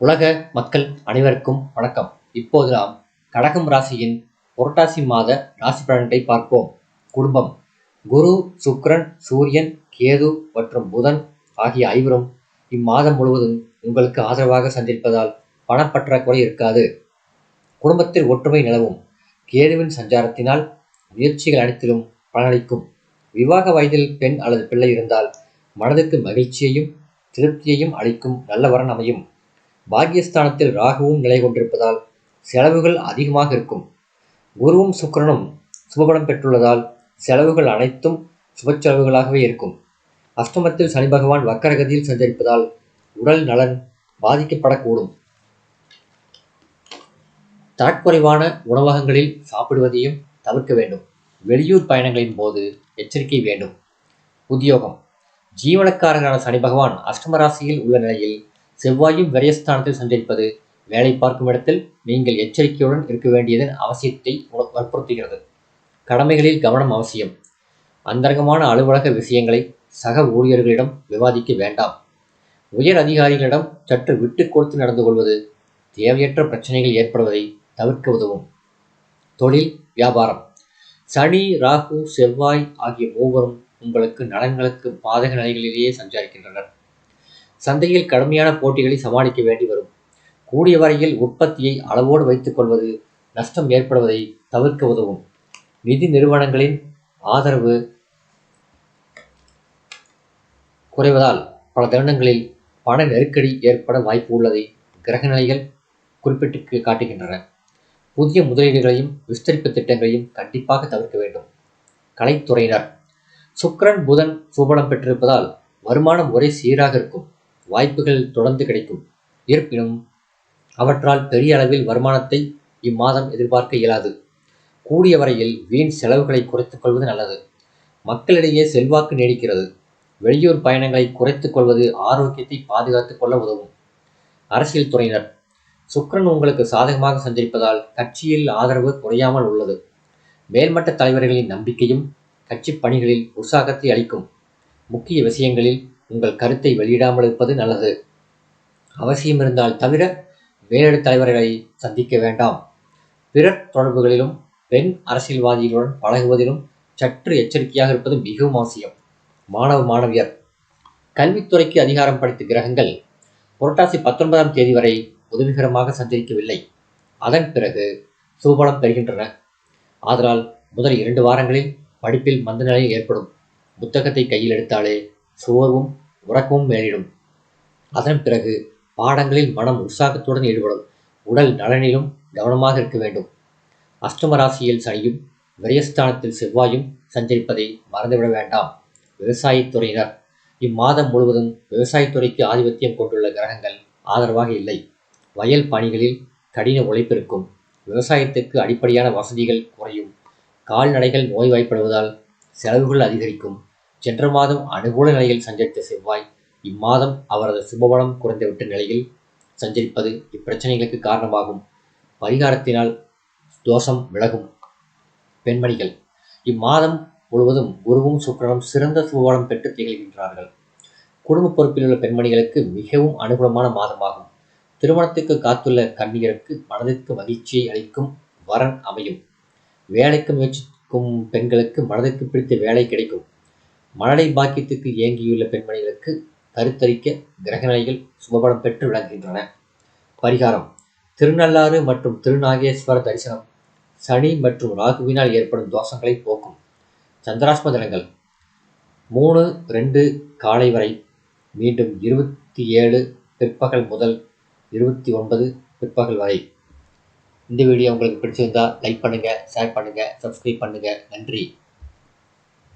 உலக மக்கள் அனைவருக்கும் வணக்கம். இப்போது நாம் கடகம் ராசியின் புரட்டாசி மாத ராசி பலன்களை பார்ப்போம். குடும்பம். குரு சுக்ரன் சூரியன் கேது மற்றும் புதன் ஆகிய ஐவரும் இம்மாதம் முழுவதும் உங்களுக்கு ஆதரவாக சந்திப்பதால் பணப்பற்றாக்குறை இருக்காது. குடும்பத்தில் ஒற்றுமை நிலவும். கேதுவின் சஞ்சாரத்தினால் முயற்சிகள் அனைத்திலும் பலனளிக்கும். விவாக வயதில் பெண் அல்லது பிள்ளை இருந்தால் மனதுக்கு மகிழ்ச்சியையும் திருப்தியையும் அளிக்கும் நல்ல வரன் அமையும். பாக்கியஸ்தானத்தில் ராகுவும் நிலை கொண்டிருப்பதால் செலவுகள் அதிகமாக இருக்கும். குருவும் சுக்கிரனும் சுபபலம் பெற்றுள்ளதால் செலவுகள் அனைத்தும் சுப செலவுகளாகவே இருக்கும். அஷ்டமத்தில் சனி பகவான் வக்கரகதியில் சஞ்சரிப்பதால் உடல் நலன் பாதிக்கப்படக்கூடும். தரக்குறைவான உணவகங்களில் சாப்பிடுவதையும் தவிர்க்க வேண்டும். வெளியூர் பயணங்களின் போது எச்சரிக்கை வேண்டும். உத்தியோகம். ஜீவனக்காரரான சனி பகவான் அஷ்டம ராசியில் உள்ள நிலையில் செவ்வாயும் விரயஸ்தானத்தில் சஞ்சரிப்பது வேலை பார்க்கும் இடத்தில் நீங்கள் எச்சரிக்கையுடன் இருக்க வேண்டியதன் அவசியத்தை வற்புறுத்துகிறது. கடமைகளில் கவனம் அவசியம். அந்தரங்கமான அலுவலக விஷயங்களை சக ஊழியர்களிடம் விவாதிக்க வேண்டாம். உயர் அதிகாரிகளிடம் சற்று விட்டு கொடுத்து நடந்து கொள்வது தேவையற்ற பிரச்சனைகள் ஏற்படுவதை தவிர்க்க உதவும். தொழில் வியாபாரம். சனி ராகு செவ்வாய் ஆகிய மூவரும் உங்களுக்கு நலன்களுக்கு பாதக நிலைகளிலேயே சஞ்சாரிக்கின்றனர். சந்தையில் கடுமையான போட்டிகளை சமாளிக்க வேண்டி வரும். கூடிய வரையில் உற்பத்தியை அளவோடு வைத்துக் கொள்வது நஷ்டம் ஏற்படுவதை தவிர்க்க உதவும். நிதி நிறுவனங்களின் ஆதரவு குறைவதால் பல தருணங்களில் பண நெருக்கடி ஏற்பட வாய்ப்பு உள்ளதை கிரக நிலைகள் குறிப்பிட்டு காட்டுகின்றன. புதிய முதலீடுகளையும் விஸ்தரிப்பு திட்டங்களையும் கண்டிப்பாக தவிர்க்க வேண்டும். கலைத்துறையினர். சுக்கரன் புதன் சுபலம் பெற்றிருப்பதால் வருமானம் ஒரே சீராக இருக்கும். வாய்ப்புகள் தொடர்ந்து கிடைக்கும். இருப்பினும் அவற்றால் பெரிய அளவில் வருமானத்தை இம்மாதம் எதிர்பார்க்க இயலாது. கூடிய வரையில் வீண் செலவுகளை குறைத்துக் கொள்வது நல்லது. மக்களிடையே செல்வாக்கு நீடிக்கிறது. வெளியூர் பயணங்களை குறைத்துக் கொள்வது ஆரோக்கியத்தை பாதுகாத்துக் கொள்ள உதவும். அரசியல் துறையினர் சுக்கரன் உங்களுக்கு சாதகமாக சந்திருப்பதால் கட்சியில் ஆதரவு குறையாமல் உள்ளது. மேல்மட்ட தலைவர்களின் நம்பிக்கையும் கட்சி பணிகளில் உற்சாகத்தை அளிக்கும். முக்கிய விஷயங்களில் உங்கள் கருத்தை வெளியிடாமல் இருப்பது நல்லது. அவசியம் இருந்தால் தவிர வேறு தலைவர்களை சந்திக்க வேண்டாம். பிறர் தொடர்புகளிலும் பெண் அரசியல்வாதிகளுடன் பழகுவதிலும் சற்று எச்சரிக்கையாக இருப்பது மிகவும் அவசியம். மாணவ மாணவியர் கல்வித்துறைக்கு அதிகாரம் படைத்த கிரகங்கள் புரட்டாசி பத்தொன்பதாம் தேதி வரை உதவிகரமாக சந்திக்கவில்லை அதன் பிறகு சூபலம் பெறுகின்றன. ஆதலால் முதல் இரண்டு வாரங்களில் படிப்பில் மந்தநிலை ஏற்படும். புத்தகத்தை கையில் எடுத்தாலே சோர்வும் உறக்கமும் மேலிடும். அதன் பிறகு பாடங்களில் மனம் உற்சாகத்துடன் ஈடுபடும். உடல் நலனிலும் கவனமாக இருக்க வேண்டும். அஷ்டம ராசியில் சனியும் விரயஸ்தானத்தில் செவ்வாயும் சஞ்சரிப்பதை மறந்துவிட வேண்டாம். விவசாயத்துறையினர் இம்மாதம் முழுவதும் விவசாயத்துறைக்கு ஆதிபத்தியம் கொண்டுள்ள கிரகங்கள் ஆதரவாக இல்லை. வயல் பணிகளில் கடின உழைப்பிருக்கும் விவசாயத்துக்கு அடிப்படையான வசதிகள் குறையும். கால்நடைகள் நோய்வாய்ப்படுவதால் செலவுகள் அதிகரிக்கும். சென்ற மாதம் அனுகூல நிலையில் சஞ்சரித்த செவ்வாய் இம்மாதம் அவரது சுபபலம் குறைந்துவிட்ட நிலையில் சஞ்சரிப்பது இப்பிரச்சனைகளுக்கு காரணமாகும். பரிகாரத்தினால் தோஷம் விலகும் பெண்மணிகள். இம்மாதம் முழுவதும் குருவும் சுக்கரனும் சிறந்த சுபபலம் பெற்று திகழ்கின்றார்கள். குடும்ப பொறுப்பில் உள்ள பெண்மணிகளுக்கு மிகவும் அனுகூலமான மாதமாகும். திருமணத்துக்கு காத்துள்ள கன்னியருக்கு மனதிற்கு மகிழ்ச்சியை அளிக்கும் வரன் அமையும். வேலைக்கு முயற்சிக்கும் பெண்களுக்கு மனதிற்கு பிடித்த வேலை கிடைக்கும். மழலை பாக்கியத்துக்கு ஏங்கியுள்ள பெண்மணிகளுக்கு கருத்தரிக்க கிரகநிலைகள் சுபபலம் பெற்று விளங்குகின்றன. பரிகாரம். திருநள்ளாறு மற்றும் திருநாகேஸ்வர தரிசனம். சனி மற்றும் ராகுவினால் ஏற்படும் தோஷங்களை போக்கும். சந்திராஷ்ம தினங்கள் மூணு ரெண்டு காலை வரை. மீண்டும் இருபத்தி ஏழு பிற்பகல் முதல் இருபத்தி ஒன்பது பிற்பகல் வரை. இந்த வீடியோ உங்களுக்கு பிடிச்சிருந்தா லைக் பண்ணுங்கள் ஷேர் பண்ணுங்கள் சப்ஸ்கிரைப் பண்ணுங்கள் நன்றி.